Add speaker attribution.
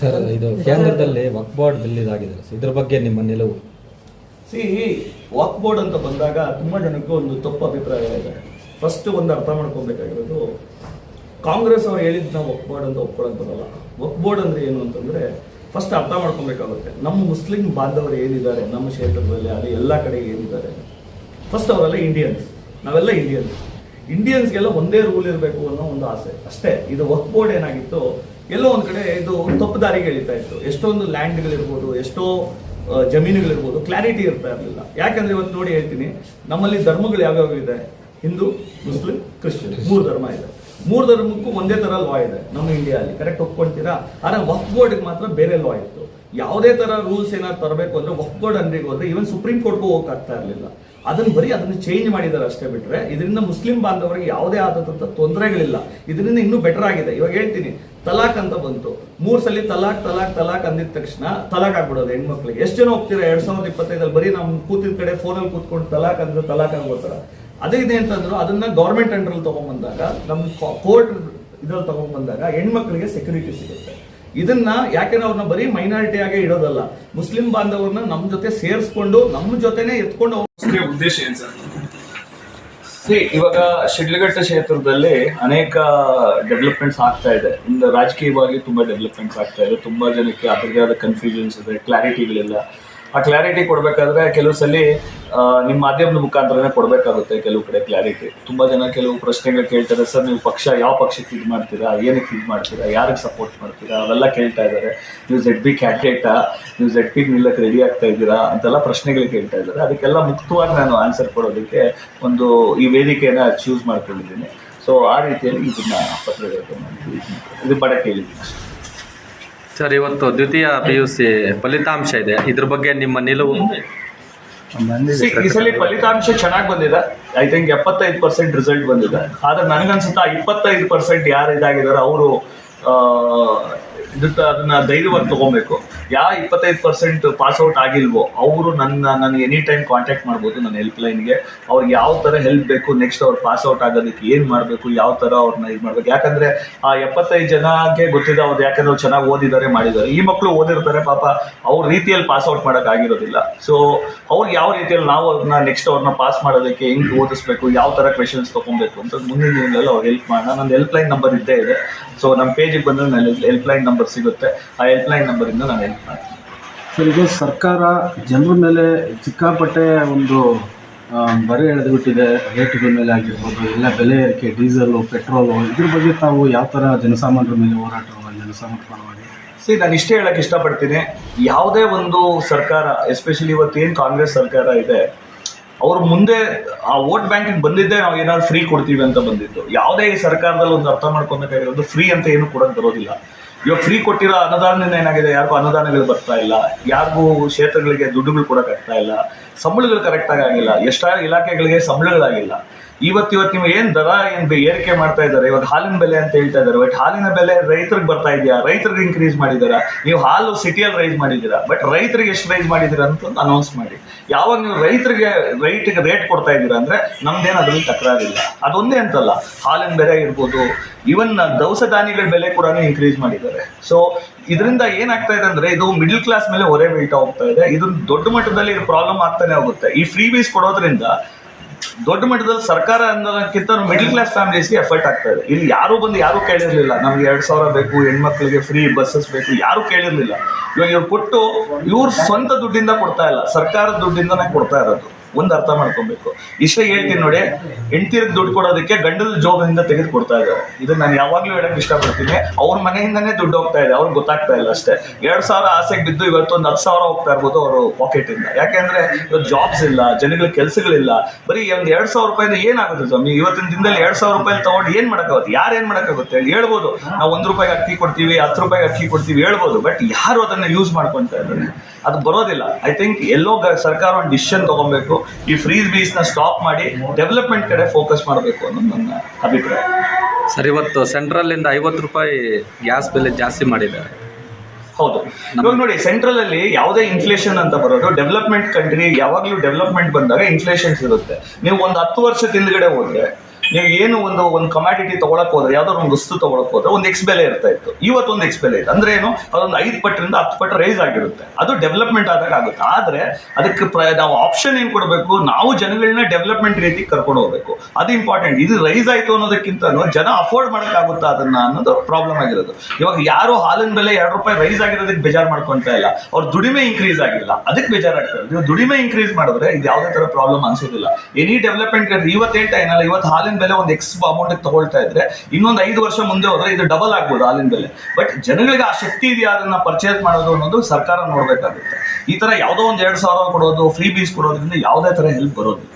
Speaker 1: Sir, ಇದು ಕೇಂದ್ರದಲ್ಲಿ ವಕ್ board bill ಇದಾಗಿದೆ ಇದ್ರ ಬಗ್ಗೆ ನಿಮ್ಮ ನಿಲುವು?
Speaker 2: ಸಿ ವಾಕ್ ಬೋರ್ಡ್ ಅಂತ ಬಂದಾಗ ತುಂಬಾ ಜನಕ್ಕೆ ಒಂದು ತಪ್ಪು ಅಭಿಪ್ರಾಯ ಇದೆ. ಫಸ್ಟ್ ಒಂದು ಅರ್ಥ ಮಾಡ್ಕೊಬೇಕಾಗಿರೋದು, ಕಾಂಗ್ರೆಸ್ ಅವ್ರು ಹೇಳಿದ್ದು ನಾವು ವಕ್ ಬೋರ್ಡ್ ಅಂತ ಒಪ್ಕೊಳ್ಳೋಕೆ ಬರಲ್ಲ ವಕ್ ಬೋರ್ಡ್ ಅಂದ್ರೆ ಏನು ಅಂತಂದ್ರೆ ಫಸ್ಟ್ ಅರ್ಥ ಮಾಡ್ಕೊಬೇಕಾಗುತ್ತೆ. ನಮ್ಮ ಮುಸ್ಲಿಂ ಬಾಂಧವರು ಏನಿದ್ದಾರೆ, ನಮ್ಮ ಕ್ಷೇತ್ರದಲ್ಲಿ ಅದು ಎಲ್ಲ ಕಡೆ ಏನಿದ್ದಾರೆ. ಫಸ್ಟ್ ಅವರೆಲ್ಲ ಇಂಡಿಯನ್ಸ್ ನಾವೆಲ್ಲ ಇಂಡಿಯನ್ಸ್ ಇಂಡಿಯನ್ಸ್ಗೆಲ್ಲ ಒಂದೇ ರೂಲ್ ಇರಬೇಕು ಅನ್ನೋ ಒಂದು ಆಸೆ. ಅಷ್ಟೇ, ಇದು ವಕ್ ಬೋರ್ಡ್ ಏನಾಗಿತ್ತು ಎಲ್ಲೋ ಒಂದು ಕಡೆ ಇದು ತಪ್ಪು ದಾರಿಗೆ ಎಳಿತಾ ಇತ್ತು. ಎಷ್ಟೊಂದು ಲ್ಯಾಂಡ್ಗಳಿರ್ಬೋದು, ಎಷ್ಟೋ ಜಮೀನುಗಳಿರ್ಬೋದು, ಕ್ಲಾರಿಟಿ ಇರ್ತಾ ಇರಲಿಲ್ಲ. ಯಾಕಂದ್ರೆ ಇವತ್ತು ನೋಡಿ ಹೇಳ್ತೀನಿ, ನಮ್ಮಲ್ಲಿ ಧರ್ಮಗಳು ಯಾವ್ಯಾವ ಇದೆ? Hindu, Muslim, Christian. ಮೂರು ಧರ್ಮ ಇದೆ. ಮೂರು ಧರ್ಮಕ್ಕೂ ಒಂದೇ ತರ ಲಾ ಇದೆ ನಮ್ಮ ಇಂಡಿಯಾದಲ್ಲಿ ಕರೆಕ್ಟ್ ಒಪ್ಕೊಳ್ತೀರಾ? ಆದ್ರೆ ವಕ್ ಬೋರ್ಡ್ಗೆ ಮಾತ್ರ ಬೇರೆ ಲಾ ಇತ್ತು. ಯಾವುದೇ ತರ ರೂಲ್ಸ್ ಏನಾದ್ರು ತರಬೇಕು ಅಂದ್ರೆ ವಕ್ ಬೋರ್ಡ್ ಅಂಗಡಿಗೆ ಹೋದ್ರೆ ಈವನ್ ಸುಪ್ರೀಂ ಕೋರ್ಟ್ಗೂ ಹೋಗಕ್ ಆಗ್ತಾ ಇರಲಿಲ್ಲ. ಅದನ್ನ ಬರೀ ಅದನ್ನ ಚೇಂಜ್ ಮಾಡಿದ್ದಾರೆ ಅಷ್ಟೇ ಬಿಟ್ರೆ ಇದರಿಂದ ಮುಸ್ಲಿಂ ಬಾಂಧವರಿಗೆ ಯಾವುದೇ ಆದಂತ ತೊಂದರೆಗಳಿಲ್ಲ. ಇದರಿಂದ ಇನ್ನೂ ಬೆಟರ್ ಆಗಿದೆ. ಇವಾಗ ಹೇಳ್ತೀನಿ ತಲಾಕ್ ಅಂತ ಬಂತು. ಮೂರ್ ಸಲ ತಲಾಕ್ ತಲಾಕ್ ತಲಾಕ್ ಅಂದಿದ ತಕ್ಷಣ ತಲಾಕ್ ಆಗ್ಬಿಡೋದು ಹೆಣ್ಮಕ್ಳಿಗೆ. ಎಷ್ಟು ಜನ ಹೋಗ್ತೀರಾ? ಎರಡ್ ಸಾವಿರದ ಇಪ್ಪತ್ತೈದಲ್ಲಿ ಬರೀ ನಮ್ ಕೂತಿದ ಕಡೆ ಫೋನಲ್ಲಿ ಕೂತ್ಕೊಂಡು ತಲಾಕ್ ಅಂದ್ರೆ ತಲಾಕ್ ಆಗ್ಬೋತಾರ ಅದೇ ಇದೆ ಅಂತಂದ್ರು, ಅದನ್ನ ಗೌರ್ಮೆಂಟ್ ಅಂಡರ್ ತಗೊಂಡ್ಬಂದಾಗ ನಮ್ ಕೋರ್ಟ್ ಇದ್ರಲ್ಲಿ ತಗೊಂಡ್ಬಂದಾಗ ಹೆಣ್ಮಕ್ಳಿಗೆ ಸೆಕ್ಯೂರಿಟಿ ಸಿಗುತ್ತೆ. ಇದನ್ನ ಯಾಕೆಂದ್ರೆ ಅವ್ರನ್ನ ಬರೀ ಮೈನಾರಿಟಿ ಆಗಿ ಇಡೋದಲ್ಲ. ಮುಸ್ಲಿಂ ಬಾಂಧವರನ್ನ ನಮ್ಮ ಜೊತೆ ಸೇರಿಸ್ಕೊಂಡು ನಮ್ಮ ಜೊತೆನೆ ಎತ್ಕೊಂಡು
Speaker 3: ಮುಖ್ಯ ಉದ್ದೇಶ ಏನ್ ಸರ್?
Speaker 2: ಇವಾಗ ಶಿಡ್ಲಘಟ್ಟ ಕ್ಷೇತ್ರದಲ್ಲಿ ಅನೇಕ ಡೆವಲಪ್ಮೆಂಟ್ಸ್ ಆಗ್ತಾ ಇದೆ. ಇಂದ ರಾಜಕೀಯವಾಗಿ ತುಂಬಾ ಡೆವಲಪ್ಮೆಂಟ್ಸ್ ಆಗ್ತಾ ಇದೆ. ತುಂಬಾ ಜನಕ್ಕೆ ಅದರದೇ ಆದ ಕನ್ಫ್ಯೂಷನ್ಸ್ ಇದೆ ಕ್ಲಾರಿಟಿಗಳಿಲ್ಲ ಆ ಕ್ಲಾರಿಟಿ ಕೊಡಬೇಕಾದ್ರೆ ಕೆಲವು ಸಲ ನಿಮ್ಮ ಮಾಧ್ಯಮದ ಮುಖಾಂತರನೇ ಕೊಡಬೇಕಾಗುತ್ತೆ ಕೆಲವು ಕಡೆ ಕ್ಲಾರಿಟಿ ತುಂಬಾ ಜನ ಕೆಲವು ಪ್ರಶ್ನೆಗಳು ಕೇಳ್ತಾರೆ, ಸರ್, ನೀವು ಪಕ್ಷ, ಯಾವ ಪಕ್ಷಕ್ಕೆ ಇದು ಮಾಡ್ತೀರಾ? ಏನಕ್ಕೆ ಇದು ಮಾಡ್ತೀರಾ? ಯಾರಿಗೆ ಸಪೋರ್ಟ್ ಮಾಡ್ತೀರಾ? ಅವೆಲ್ಲ ಕೇಳ್ತಾ ಇದ್ದಾರೆ. ನೀವು ಜೆಡ್ ಬಿ ಕ್ಯಾಂಡಿಡೇಟಾ ನೀವು ಜೆಡ್ ಪಿ ನಿಲ್ಲಕ್ಕೆ ರೆಡಿ ಆಗ್ತಾ ಇದ್ದೀರಾ? ಅಂತೆಲ್ಲ ಪ್ರಶ್ನೆಗಳು ಕೇಳ್ತಾ ಇದ್ದಾರೆ. ಅದಕ್ಕೆಲ್ಲ ಮುಕ್ತವಾಗಿ ನಾನು ಆನ್ಸರ್ ಕೊಡೋದಕ್ಕೆ ಒಂದು ಈ ವೇದಿಕೆನ ಚೂಸ್ ಮಾಡ್ಕೊಂಡಿದ್ದೀನಿ. ಸೊ ಆ ರೀತಿಯಲ್ಲಿ ಇದನ್ನ ನಾನು ಇದು ಬಡ ಕೇಳಿದ್ದೀನಿ
Speaker 4: ಸರ್ ಇವತ್ತು ದ್ವಿತೀಯ ಪಿ ಯು ಸಿ ಫಲಿತಾಂಶ ಇದೆ. ಇದ್ರ ಬಗ್ಗೆ ನಿಮ್ಮ ನಿಲುವು?
Speaker 2: See, ಈ ಸಲ ಫಲಿತಾಂಶ ಚೆನ್ನಾಗಿ ಬಂದಿದೆ. ಐ ಥಿಂಕ್ ಎಪ್ಪತ್ತೈದು ಪರ್ಸೆಂಟ್ ರಿಸಲ್ಟ್ ಬಂದಿದೆ. ಆದ್ರೆ ನನಗನ್ಸುತ್ತಾ ಇಪ್ಪತ್ತೈದು ಪರ್ಸೆಂಟ್ ಯಾರು ಇದಾಗಿದ್ದಾರೆ ಅವರು ಇದಕ್ಕೆ ಅದನ್ನ ಧೈರ್ಯವಾಗಿ ತಗೋಬೇಕು. ಯಾ ಇಪ್ಪತ್ತೈದು ಪರ್ಸೆಂಟ್ ಪಾಸ್ ಔಟ್ ಆಗಿಲ್ವೋ, ಅವರು ನನ್ನ, ನನಗೆ ಎನಿ ಟೈಮ್ ಕಾಂಟ್ಯಾಕ್ಟ್ ಮಾಡ್ಬೋದು ನನ್ನ ಹೆಲ್ಪ್ ಲೈನ್ಗೆ ಅವ್ರಿಗೆ ಯಾವ ಥರ ಹೆಲ್ಪ್ ಬೇಕು ನೆಕ್ಸ್ಟ್ ಅವ್ರು ಪಾಸ್ ಔಟ್ ಆಗೋದಕ್ಕೆ ಏನು ಮಾಡಬೇಕು, ಯಾವ ಥರ ಅವ್ರನ್ನ ಇದು ಮಾಡ್ಬೇಕು. ಯಾಕಂದರೆ ಆ ಎಪ್ಪತ್ತೈದು ಜನಕ್ಕೆ ಗೊತ್ತಿದೆ ಅವ್ರು ಯಾಕಂದ್ರೆ ಅವ್ರು ಚೆನ್ನಾಗಿ ಓದಿದ್ದಾರೆ, ಮಾಡಿದ್ದಾರೆ. ಈ ಮಕ್ಕಳು ಓದಿರ್ತಾರೆ, ಪಾಪ ಅವ್ರ ರೀತಿಯಲ್ಲಿ ಪಾಸ್ ಔಟ್ ಮಾಡೋಕೆ ಆಗಿರೋದಿಲ್ಲ. ಸೊ ಅವ್ರಿಗೆ ಯಾವ ರೀತಿಯಲ್ಲಿ ನಾವು ಅವ್ರನ್ನ ನೆಕ್ಸ್ಟ್ ಅವ್ರನ್ನ ಪಾಸ್ ಮಾಡೋದಕ್ಕೆ ಹೆಂಗೆ ಓದಿಸ್ಬೇಕು, ಯಾವ ಥರ ಕ್ವೆಶನ್ಸ್ ತೊಗೊಬೇಕು ಅಂತ ಮುಂದಿನ ದಿನಗಳಲ್ಲಿ ಅವ್ರು ಹೆಲ್ಪ್ ಮಾಡೋಣ. ನನ್ನ ಹೆಲ್ಪ್ ಲೈನ್ ನಂಬರ್ ಇದ್ದೇ ಇದೆ. ಸೊ ನಮ್ಮ ಪೇಜಿಗೆ ಬಂದರೆ ನನ್ನ ಹೆಲ್ಪ್ ಲೈನ್ ನಂಬರ್ ಸಿಗುತ್ತೆ. ಆ ಹೆಲ್ಪ್ ಲೈನ್ ನಂಬರಿಂದ ನಾನು ಹೆಲ್ಪ್ ಮಾಡ್ತೀನಿ.
Speaker 5: ಸರ್ ಇದು ಸರ್ಕಾರ ಜನರ ಮೇಲೆ ಸಿಕ್ಕಾಪಟ್ಟೆ ಒಂದು ಬರೆ ಎಳೆದುಬಿಟ್ಟಿದೆ. ರೇಟ್ಗಳ ಮೇಲೆ ಆಗಿರ್ಬೋದು ಎಲ್ಲ ಬೆಲೆ ಏರಿಕೆ ಡೀಸೆಲು ಪೆಟ್ರೋಲು ಇದ್ರ ಬಗ್ಗೆ ತಾವು ಯಾವ ಥರ ಜನಸಾಮಾನ್ಯರ ಮೇಲೆ ಹೋರಾಟ ಜನಸಾಮಾನ್ಯರ ಪರವಾಗಿ?
Speaker 2: ಸರಿ ನಾನು ಇಷ್ಟೇ ಹೇಳೋಕ್ಕೆ ಇಷ್ಟಪಡ್ತೀನಿ. ಯಾವುದೇ ಒಂದು ಸರ್ಕಾರ ಎಸ್ಪೆಷಲಿ ಇವತ್ತು ಏನು ಕಾಂಗ್ರೆಸ್ ಸರ್ಕಾರ ಇದೆ ಅವ್ರ ಮುಂದೆ ಆ ವೋಟ್ ಬ್ಯಾಂಕಿಗೆ ಬಂದಿದ್ದೇ ನಾವು ಏನಾದ್ರು ಫ್ರೀ ಕೊಡ್ತೀವಿ ಅಂತ ಬಂದಿದ್ದು ಯಾವುದೇ ಈ ಸರ್ಕಾರದಲ್ಲಿ ಒಂದು ಅರ್ಥ ಮಾಡ್ಕೊಬೇಕಾಗಿರೋದು ಫ್ರೀ ಅಂತ ಏನು ಕೊಡೋಕೆ ಬರೋದಿಲ್ಲ. ಇವಾಗ ಫ್ರೀ ಕೊಟ್ಟಿರೋ ಅನುದಾನದಿಂದ ಏನಾಗಿದೆ? ಯಾರಿಗೂ ಅನುದಾನಗಳು ಬರ್ತಾ ಇಲ್ಲ. ಯಾರಿಗೂ ಕ್ಷೇತ್ರಗಳಿಗೆ ದುಡ್ಡುಗಳು ಕೂಡ ಕಟ್ತಾ ಇಲ್ಲ. ಸಂಬಳಗಳು ಕರೆಕ್ಟಾಗಿ ಆಗಿಲ್ಲ. ಎಷ್ಟೋ ಇಲಾಖೆಗಳಿಗೆ ಸಂಬಳಗಳಾಗಿಲ್ಲ. ಇವತ್ತು ನೀವು ಏನು ದರ, ಏನು ಏರಿಕೆ ಮಾಡ್ತಾ ಇದ್ದಾರೆ? ಇವಾಗ ಹಾಲಿನ ಬೆಲೆ ಅಂತ ಹೇಳ್ತಾ ಇದ್ದಾರೆ. ಬಟ್ ಹಾಲಿನ ಬೆಲೆ ರೈತರಿಗೆ ಬರ್ತಾ ಇದೆಯಾ? ರೈತರಿಗೆ ಇನ್ಕ್ರೀಸ್ ಮಾಡಿದ್ದೀರಾ? ನೀವು ಹಾಲು ಸಿಟಿಯಲ್ಲಿ ರೈಸ್ ಮಾಡಿದ್ದೀರಾ? ಬಟ್ ರೈತರಿಗೆ ಎಷ್ಟು ರೈಸ್ ಮಾಡಿದ್ದೀರಾ ಅಂತ ಅನೌನ್ಸ್ ಮಾಡಿ. ಯಾವಾಗ ನೀವು ರೈತರಿಗೆ ರೈಟಿಗೆ ರೇಟ್ ಕೊಡ್ತಾ ಇದ್ದೀರಾ ಅಂದ್ರೆ ನಮ್ದೇನು ಅದರಲ್ಲಿ ತಕರಾರಿಲ್ಲ. ಅದೊಂದೇ ಅಂತಲ್ಲ. ಹಾಲಿನ ಬೆಲೆ ಇರ್ಬೋದು. ಇವನ್ ದವಸ ಧಾನ್ಯಗಳ ಬೆಲೆ ಕೂಡ ಇನ್ಕ್ರೀಸ್ ಮಾಡಿದ್ದಾರೆ? ಸೊ ಇದರಿಂದ ಏನಾಗ್ತಾ ಇದೆ ಅಂದ್ರೆ, ಇದು ಮಿಡಿಲ್ ಕ್ಲಾಸ್ ಮೇಲೆ ಹೊರೆ ಬೀಳ್ತಾ ಹೋಗ್ತಾ ಇದೆ. ಇದು ದೊಡ್ಡ ಮಟ್ಟದಲ್ಲಿ ಇದು ಪ್ರಾಬ್ಲಮ್ ಆಗ್ತಾನೆ ಹೋಗುತ್ತೆ. ಈ ಫ್ರೀ ಬೀಸ್ ಕೊಡೋದ್ರಿಂದ ದೊಡ್ಡ ಮಟ್ಟದಲ್ಲಿ ಸರ್ಕಾರ ಅನ್ನೋದಕ್ಕಿಂತ ಮಿಡಿಲ್ ಕ್ಲಾಸ್ ಫ್ಯಾಮಿಲೀಸ್ಗೆ ಎಫರ್ಟ್ ಆಗ್ತಾ ಇದೆ. ಇಲ್ಲಿ ಯಾರು ಬಂದು ಯಾರು ಕೇಳಿರ್ಲಿಲ್ಲ. ನಮ್ಗೆ ಎರಡು ಸಾವಿರ ಬೇಕು, ಹೆಣ್ಮಕ್ಳಿಗೆ ಫ್ರೀ ಬಸ್ಸಸ್ ಬೇಕು, ಯಾರು ಕೇಳಿರ್ಲಿಲ್ಲ. ಇವಾಗ ಇವ್ರು ಕೊಟ್ಟು ಇವ್ರ ಸ್ವಂತ ದುಡ್ಡಿಂದ ಕೊಡ್ತಾ ಇಲ್ಲ. ಸರ್ಕಾರದ ದುಡ್ಡಿಂದನೇ ಕೊಡ್ತಾ ಇರೋದು. ಒಂದು ಅರ್ಥ ಮಾಡ್ಕೊಬೇಕು. ಇಷ್ಟೇ ಹೇಳ್ತೀನಿ ನೋಡಿ ಹೆಂಡತಿರಿಗೆ ದುಡ್ಡು ಕೊಡೋದಕ್ಕೆ ಗಂಡದ ಜೋಬದಿಂದ ತೆಗೆದು ಕೊಡ್ತಾ ಇದ್ದಾರೆ. ಇದನ್ನ ನಾನು ಯಾವಾಗ್ಲೂ ಹೇಳಕ್ ಇಷ್ಟಪಡ್ತೀನಿ. ಅವ್ರ ಮನೆಯಿಂದನೇ ದುಡ್ಡು ಹೋಗ್ತಾ ಇದೆ, ಅವ್ರಿಗೆ ಗೊತ್ತಾಗ್ತಾ ಇಲ್ಲ ಅಷ್ಟೇ. ಎರಡು ಸಾವಿರ ಆಸೆಗೆ ಬಿದ್ದು ಇವತ್ತು ಒಂದು ಹತ್ತು ಸಾವಿರ ಹೋಗ್ತಾ ಇರ್ಬೋದು ಅವರು ಪಾಕೆಟ್ ಇಂದ ಯಾಕೆಂದ್ರೆ ಇವತ್ತು ಜಾಬ್ಸ್ ಇಲ್ಲ ಜನಗಳ ಕೆಲಸಗಳಿಲ್ಲ. ಬರೀ ಒಂದು ಎರಡು ಸಾವಿರ ರೂಪಾಯಿಂದ ಏನಾಗುತ್ತೆ ಸ್ವಾಮಿ? ಇವತ್ತಿನ ದಿನದಲ್ಲಿ ಎರಡು ಸಾವಿರ ರೂಪಾಯಿ ತಗೊಂಡು ಏನು ಮಾಡಕ್ಕಾಗುತ್ತೆ? ಯಾರು ಏನು ಮಾಡಕ್ಕಾಗುತ್ತೆ? ಹೇಳಿ ಹೇಳ್ಬೋದು. ನಾವು ಒಂದು ರೂಪಾಯಿಗೆ ಅಕ್ಕಿ ಕೊಡ್ತೀವಿ, ಹತ್ತು ರೂಪಾಯಿಗೆ ಅಕ್ಕಿ ಕೊಡ್ತೀವಿ ಹೇಳ್ಬೋದು. ಬಟ್ ಯಾರು ಅದನ್ನ ಯೂಸ್ ಮಾಡ್ಕೊತಾ ಇದ್ದಾರೆ? ಅದು ಬರೋದಿಲ್ಲ. ಐ ಥಿಂಕ್ ಎಲ್ಲೋ ಸರ್ಕಾರ ಒಂದು ಡಿಸಿಷನ್ ತಗೊಬೇಕು. ಈ ಫ್ರೀಸ್ ಬೀಸ್ನ ಸ್ಟಾಪ್ ಮಾಡಿ ಡೆವಲಪ್ಮೆಂಟ್ ಕಡೆ ಫೋಕಸ್ ಮಾಡಬೇಕು ಅನ್ನೋದು ನನ್ನ ಅಭಿಪ್ರಾಯ.
Speaker 4: ಸರ್ ಇವತ್ತು ಸೆಂಟ್ರಲ್ಲಿಂದ ಐವತ್ತು ರೂಪಾಯಿ ಗ್ಯಾಸ್ ಬೆಲೆ ಜಾಸ್ತಿ ಮಾಡಿದ್ದಾರೆ.
Speaker 2: ಹೌದು. ಇವಾಗ ನೋಡಿ ಸೆಂಟ್ರಲ್ ಅಲ್ಲಿ ಯಾವುದೇ ಇನ್ಫ್ಲೇಷನ್ ಅಂತ ಬರೋದು ಡೆವಲಪ್ಮೆಂಟ್ ಕಂಟ್ರಿ ಯಾವಾಗಲೂ ಡೆವಲಪ್ಮೆಂಟ್ ಬಂದಾಗ ಇನ್ಫ್ಲೇಷನ್ಸ್ ಇರುತ್ತೆ ನೀವು ಒಂದು ಹತ್ತು ವರ್ಷದ ಹಿಂದ್ಗಡೆ ಹೋದ್ರೆ ನೀವು ಏನು ಒಂದು ಒಂದು ಕಮಾಡಿಟಿ ತಗೊಳಕ್ ಹೋದ್ರೆ, ಯಾವ್ದಾದ್ರು ಒಂದು ವಸ್ತು ತಗೊಳಕ್ ಹೋದ್ರೆ ಒಂದು ಎಕ್ಸ್ ಬೆಲೆ ಇರ್ತಾ ಇತ್ತು. ಇವತ್ತು ಒಂದು ಎಕ್ಸ್ ಬೆಲೆ ಇದೆ. ಅಂದ್ರೆ ಏನು? ಅದೊಂದು ಐದು ಪಟ್ಟರಿಂದ ಹತ್ತು ಪಟ್ಟು ರೈಸ್ ಆಗಿರುತ್ತೆ. ಅದು ಡೆವಲಪ್ಮೆಂಟ್ ಆದಾಗ ಆಗುತ್ತೆ. ಆದ್ರೆ ಅದಕ್ಕೆ ನಾವು ಆಪ್ಷನ್ ಏನು ಕೊಡಬೇಕು? ನಾವು ಜನಗಳನ್ನ ಡೆವಲಪ್ಮೆಂಟ್ ರೀತಿ ಕರ್ಕೊಂಡು ಹೋಗ್ಬೇಕು. ಅದು ಇಂಪಾರ್ಟೆಂಟ್ ಇದು ರೈಸ್ ಆಯ್ತು ಅನ್ನೋದಕ್ಕಿಂತ ಜನ ಅಫೋರ್ಡ್ ಮಾಡೋಕ್ಕಾಗುತ್ತಾ ಅದನ್ನ ಅನ್ನೋದು ಪ್ರಾಬ್ಲಮ್ ಆಗಿರೋದು. ಇವಾಗ ಯಾರು ಹಾಲಿನ ಬೆಲೆ ಎರಡು ರೂಪಾಯಿ ರೈಸ್ ಆಗಿರೋದಕ್ಕೆ ಬೇಜಾರು ಮಾಡ್ಕೊತಾ ಇಲ್ಲ. ಅವ್ರ ದುಡಿಮೆ ಇನ್ಕ್ರೀಸ್ ಆಗಿಲ್ಲ. ಅದಕ್ಕೆ ಬೇಜಾರಾಗ್ತಾರೆ. ನೀವು ದುಡಿಮೆ ಇನ್ಕ್ರೀಸ್ ಮಾಡಿದ್ರೆ ಇದು ಯಾವುದೇ ತರ ಪ್ರಾಬ್ಲಮ್ ಅನ್ಸೋದಿಲ್ಲ. ಎನಿ ಡೆವಲಪ್ಮೆಂಟ್ ಇವತ್ತು ಹೇಳ್ತಾ ಏನಲ್ಲ ಇವತ್ತು ಹಾಲಿನ ಬೆಲೆ ಒಂದು ಎಕ್ಸ್ ಅಮೌಂಟ್ ತಗೊಳ್ತಾ ಇದ್ರೆ ಇನ್ನೊಂದು ಐದು ವರ್ಷ ಮುಂದೆ ಹೋದ್ರೆ ಇದು ಡಬಲ್ ಆಗ್ಬೋದು ಹಾಲಿನ ಬೆಲೆ. ಬಟ್ ಜನಗಳಿಗೆ ಆ ಶಕ್ತಿ ಇದೆಯಾ ಅದನ್ನ ಪರ್ಚೇಸ್ ಮಾಡೋದು ಅನ್ನೋದು ಸರ್ಕಾರ ನೋಡ್ಬೇಕಾಗುತ್ತೆ. ಈ ತರ ಯಾವುದೋ ಒಂದು ಎರಡು ಸಾವಿರ ಕೊಡೋದು ಫ್ರೀ ಬೀಸ್ ಕೊಡೋದ್ರಿಂದ ಯಾವುದೇ ತರ ಹೆಲ್ಪ್ ಬರೋದಿಲ್ಲ.